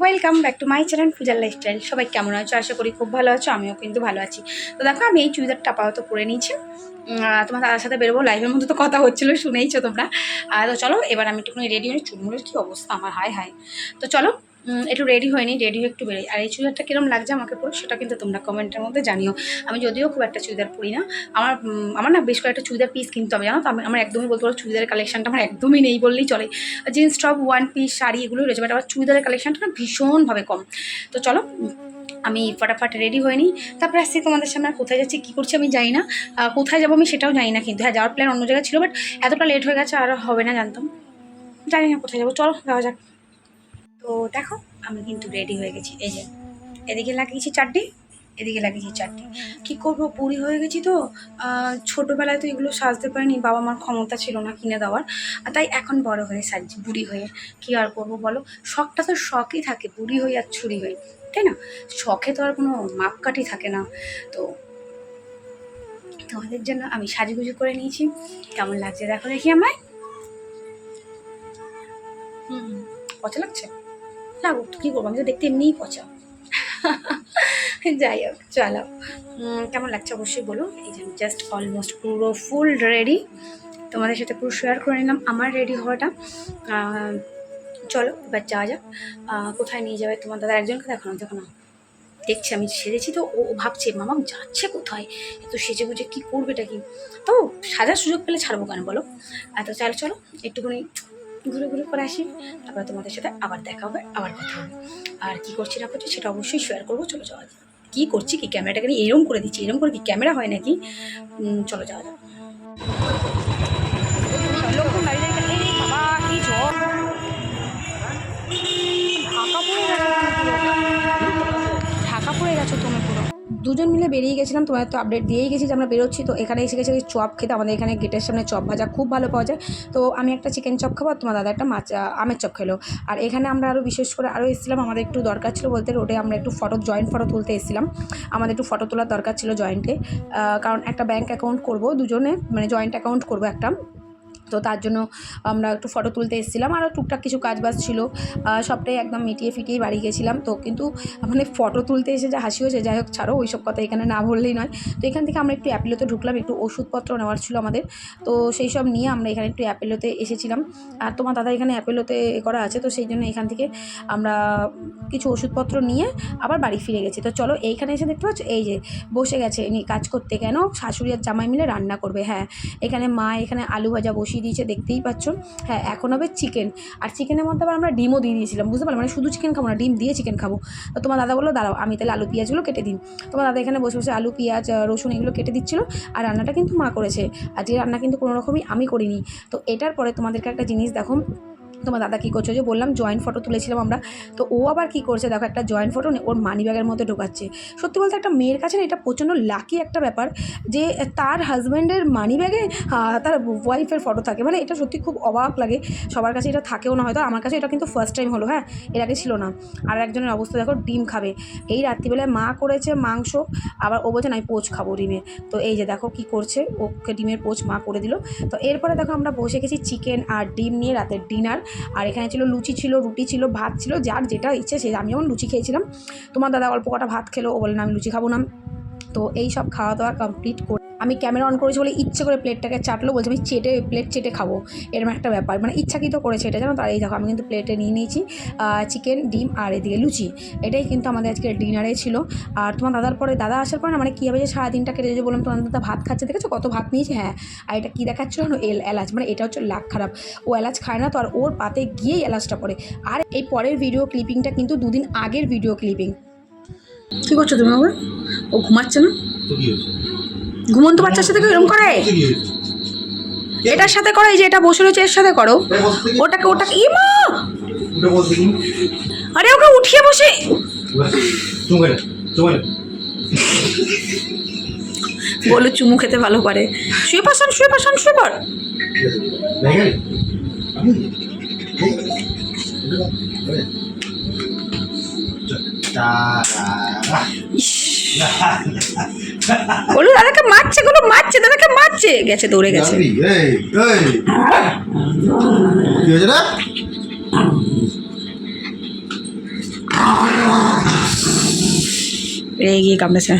Welcome back to my channel পূজার lifestyle সবাই কেমন আছো? আশা করি খুব ভালো আছো, আমিও কিন্তু ভালো আছি। তো দেখো, আমি এই চুড়িদারটা আপাতত পরে নিয়েছি। তোমার দাদার সাথে বেরোবো লাইভের মধ্যে তো কথা হচ্ছিল, শুনেইছো তোমরা। তো চলো, এবার আমি একটুখানি রেডি হয়ে, চুলমুলের কী অবস্থা আমার? হাই হাই তো চলো একটু রেডি হয়নি রেডি হয়ে একটু বেরোই। আর এই চুড়িদারটা কীরকম লাগছে আমাকে পরে সেটা কিন্তু তোমরা কমেন্টের মধ্যে জানিও। আমি যদিও খুব একটা চুড়িদার পরি না, আমার আমার না বেশ কয়েকটা চুড়িদার পিস কিনতে হবে, জানো তো? আমি, আমার একদমই বলতে পারো চুড়িদারের কালেকশনটা আমার একদমই নেই বললেই চলে। Jeans top one piece sari এগুলো রয়েছে বাট আমার চুড়িদারের কালেকশনটা না ভীষণভাবে কম। তো চলো আমি ফটাফট রেডি হয়নি তারপরে আসছি তোমাদের সামনে কোথায় যাচ্ছি, কী করছি আমি জানি না। কোথায় যাব আমি সেটাও জানি না কিন্তু। হ্যাঁ যাওয়ার প্ল্যান অন্য জায়গায় ছিল বাট এতটা লেট হয়ে গেছে আর হবে না, জানতাম। জানি না কোথায় যাব, চলো, যাওয়া যাক। তো দেখো, আমি কিন্তু রেডি হয়ে গেছি। এই যে, এদিকে লাগিয়েছি চারটি, এদিকে লাগিয়েছি চারটি। কী করব, বুড়ি হয়ে গেছি তো। ছোটোবেলায় তো এগুলো সাজতে পারিনি, বাবা মার ক্ষমতা ছিল না কিনে দেওয়ার। আর তাই এখন বড় হয়ে সাজছি, বুড়ি হয়ে। কী আর করব বলো? শখটা তো শখই থাকে, বুড়ি হয়ে আর ছুরি হয়ে। তাই না? শখে তো আর কোনো মাপকাঠি থাকে না। তো তোমাদের জন্য আমি সাজুগুজু করে নিয়েছি। কেমন লাগছে দেখো দেখি আমায়। হুম। পচা লাগছে? লাগুক কী করব? আমি তো দেখতে এমনিই পচা। যাই হোক, চলো। কেমন লাগছে অবশ্যই বলো। এই যে জাস্ট অলমোস্ট পুরো ফুল রেডি তোমাদের সাথে পুরো শেয়ার করে নিলাম, আমার রেডি হওয়াটা। চলো, এবার যাওয়া যাক। কোথায় নিয়ে যাবে তোমার দাদা? একজনকে দেখো না দেখো না। দেখছি, আমি সেজেছি তো, ও ভাবছে, মামা যাচ্ছে কোথায়? এত সেজে গুজে কী করবে এটা কি? তো সাজার সুযোগ পেলে ছাড়বো কেন বলো? তো চলো চলো, একটুখানি ঘুরে ঘুরে করে আসি। তারপরে তোমাদের সাথে আবার দেখা হবে, আবার কথা হবে। আর কী করছি না করছি সেটা অবশ্যই শেয়ার করব, চলো যাওয়া কী করছি, কি ক্যামেরাটাকে এরম করে দিচ্ছি, এরম করে কি ক্যামেরা হয় নাকি? চলো যাওয়া যাক। দুজন মিলে বেরিয়ে গেছিলাম তোমার তো আপডেট দিয়েই গেছি যে আমরা বেরোচ্ছি। তো এখানে এসে গেছে চপ খেতে, আমাদের এখানে গেটের সামনে চপ ভাজা খুব ভালো পাওয়া যায়। তো আমি একটা চিকেন চপ খাব তোমার দাদা একটা মাছ আমের চপ খেলো। আর এখানে আমরা আরও বিশেষ করে আরও এসেছিলাম, আমাদের একটু দরকার ছিল বলতে রোডে আমরা একটু ফটো জয়েন্ট ফটো তুলতে এসেছিলাম। আমাদের একটু ফটো তোলার দরকার ছিল জয়েন্টে কারণ একটা ব্যাঙ্ক অ্যাকাউন্ট করব দুজনে মানে জয়েন্ট অ্যাকাউন্ট করব একটা। তো তার জন্য আমরা একটু ফটো তুলতে এসেছিলাম। আরও টুকটাক কিছু কাজ বাজ ছিল সবটাই একদম মিটিয়ে ফিটিয়ে বাড়ি গেছিলাম। তো কিন্তু মানে ফটো তুলতে এসে যা হাসি হয়েছে, যাই হোক ছাড়ো, ওইসব কথা এখানে না বললেই নয়। তো এখান থেকে আমরা একটু অ্যাপেলোতে ঢুকলাম, একটু ওষুধপত্র নেওয়ার ছিল আমাদের। তো সেই সব নিয়ে আমরা এখানে একটু অ্যাপেলোতে এসেছিলাম। আর তোমার দাদা এখানে অ্যাপেলোতে করা আছে, তো সেই জন্য এখান থেকে আমরা কিছু ওষুধপত্র নিয়ে আবার বাড়ি ফিরে গেছি। তো চলো এইখানে এসে দেখতে পাচ্ছ, এই যে বসে গেছে। কাজ করতে কেন? শাশুড়ি আর জামাই মিলে রান্না করবে হ্যাঁ। এখানে মা, এখানে আলু ভাজা বসিয়ে দিয়েছে, দেখতেই পাচ্ছ। হ্যাঁ এখন হবে চিকেন আর চিকেনের মধ্যে আবার আমরা ডিমও দিয়ে দিয়েছিলাম, বুঝতে পারলাম মানে শুধু চিকেন খাব না, ডিম দিয়ে চিকেন খাব। তো তোমার দাদা বলল, দাঁড়াও, আমি তাহলে আলু পেঁয়াজগুলো কেটে দিন তোমার দাদা এখানে বসে বসে আলু, পেঁয়াজ রসুন এগুলো কেটে দিচ্ছিল, আর রান্নাটা কিন্তু মা করেছে। আর যে রান্না কিন্তু কোনো রকমই আমি করিনি। তো এটার পরে তোমাদেরকে একটা জিনিস দেখো তোমার দাদা কী করছে? যে বললাম জয়েন্ট ফটো তুলেছিলাম আমরা। তো ও আবার কী করছে? দেখো, একটা জয়েন্ট ফটো ওর মানি ব্যাগের মধ্যে ঢোকাচ্ছে। সত্যি বলতে একটা মেয়ের কাছে না এটা প্রচণ্ড লাকি একটা ব্যাপার যে তার হাজব্যান্ডের মানি ব্যাগে তার ওয়াইফের ফটো থাকে। মানে এটা সত্যি খুব অবাক লাগে। সবার কাছে এটা থাকেও না হয়তো। আমার কাছে এটা কিন্তু ফার্স্ট টাইম হলো হ্যাঁ? এর আগে ছিল না। আর একজনের অবস্থা দেখো, ডিম খাবে। এই রাত্রিবেলায় মা করেছে মাংস, আবার ও বলছে, না, আমি পোচ খাব ডিমের তো এই যে দেখো কি করছে? ওকে ডিমের পোচ মা করে দিল। তো এরপরে দেখো আমরা বসে গেছি চিকেন আর ডিম নিয়ে রাতের ডিনার আর এখানে ছিল লুচি ছিল, রুটি ছিল, ভাত ছিল, যার যেটা ইচ্ছে সে আমি যেমন লুচি খেয়েছিলাম। তোমার দাদা অল্প কটা ভাত খেলো, ও বলে না, আমি লুচি খাব না। তো এই সব খাওয়া দাওয়া কমপ্লিট করে আমি ক্যামেরা অন করেছি বলে ইচ্ছে করে প্লেটটাকে চাটলো বলছে আমি চেটে প্লেট চেটে খাব। এরকম একটা ব্যাপার। মানে ইচ্ছাকৃত করেছে এটা জানো? তো আর এই দেখো আমি কিন্তু প্লেটে নিয়ে নিয়েছি চিকেন ডিম আর এদিকে লুচি। এটাই কিন্তু আমাদের আজকে ডিনারে ছিল। আর তোমার দাদার পরে দাদা আসার পরে না মানে কীভাবে যে সারাদিনটা কেটে যে বললাম তোমার দাদা ভাত খাচ্ছে দেখেছ? কত ভাত নিয়েছে? হ্যাঁ। আর এটা কী দেখাচ্ছিল না এল এলাচ। মানে এটা হচ্ছে লাখ খারাপ। ও এলাচ খায় না তো আর ওর পাতে গিয়েই এলাচটা পড়ে। আর এই পরের ভিডিও ক্লিপিংটা কিন্তু দুদিন আগের ভিডিও ক্লিপিং কী করছ তুমি ও ঘুমাচ্ছে না? তো কি হয়েছে? ঘুমন্ত বাচ্চার সাথে এরকম করে? এটার সাথে করো, এই যে এটা বসে রয়েছে, এর সাথে করো ওটাকে ওটাকে ই মা। আরে, ওকে উঠিয়ে বসে। বলো চুমু খেতে ভালো পারে শুয়ে পাশান শুয়ে পাশান শুয়ে পড় ঠিক বলু দাদাকে মারছে গুলো মারছে দাদাকে মারছে। গেছে দৌড়ে গেছে। রেগে গিয়ে কামড়েছে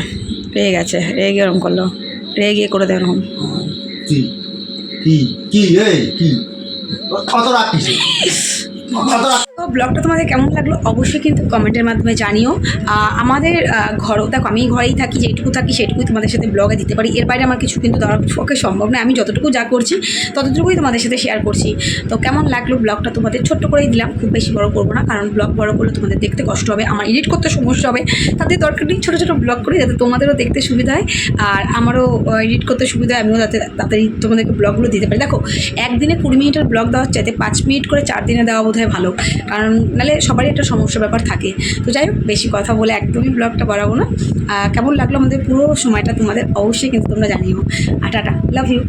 রেগে গেছে রেগে গিয়ে ওরকম করল রেগে গিয়ে করে দেয় ওরকম। কি কি কি কত রাখিস কত রাখ ব্লগটা তোমাদের কেমন লাগল অবশ্যই কিন্তু কমেন্টের মাধ্যমে জানিও। আমাদের ঘরও, দেখো, আমি ঘরেই থাকি, যেটুকু থাকি সেটুকুই তোমাদের সাথে ব্লগে দিতে পারি। এর বাইরে আমার কিছু কিন্তু দেওয়ার পক্ষে সম্ভব নয়। আমি যতটুকু যা করছি, ততটুকুই তোমাদের সাথে শেয়ার করছি। তো কেমন লাগল ব্লগটা তোমাদের? ছোট্ট করেই দিলাম, খুব বেশি বড় করব না, কারণ ব্লগ বড় করলে তোমাদের দেখতে কষ্ট হবে, আমার এডিট করতে সমস্যা হবে। তাদের দরকার নেই ছোটো ছোটো ব্লগ করি, যাতে তোমাদেরও দেখতে সুবিধা হয়। আর আমারও এডিট করতে সুবিধা হয়, আমিও যাতে তাড়াতাড়ি তোমাদেরকে ব্লগগুলো দিতে পারি। দেখো, একদিনে কুড়ি মিনিটের ব্লগ দেওয়ার চাইতে পাঁচ মিনিট করে চার দিনে দেওয়া বোধ হয় ভালো। কারণ নাহলে সবারই একটা সমস্যা ব্যাপার থাকে। তো যাই হোক, বেশি কথা বলে একদমই ব্লগটা বাড়াবো না। কেমন লাগল আমাদের পুরো সময়টা তোমাদের? অবশ্যই কিন্তু তোমরা জানিও। আর টাটা লাভ ইউ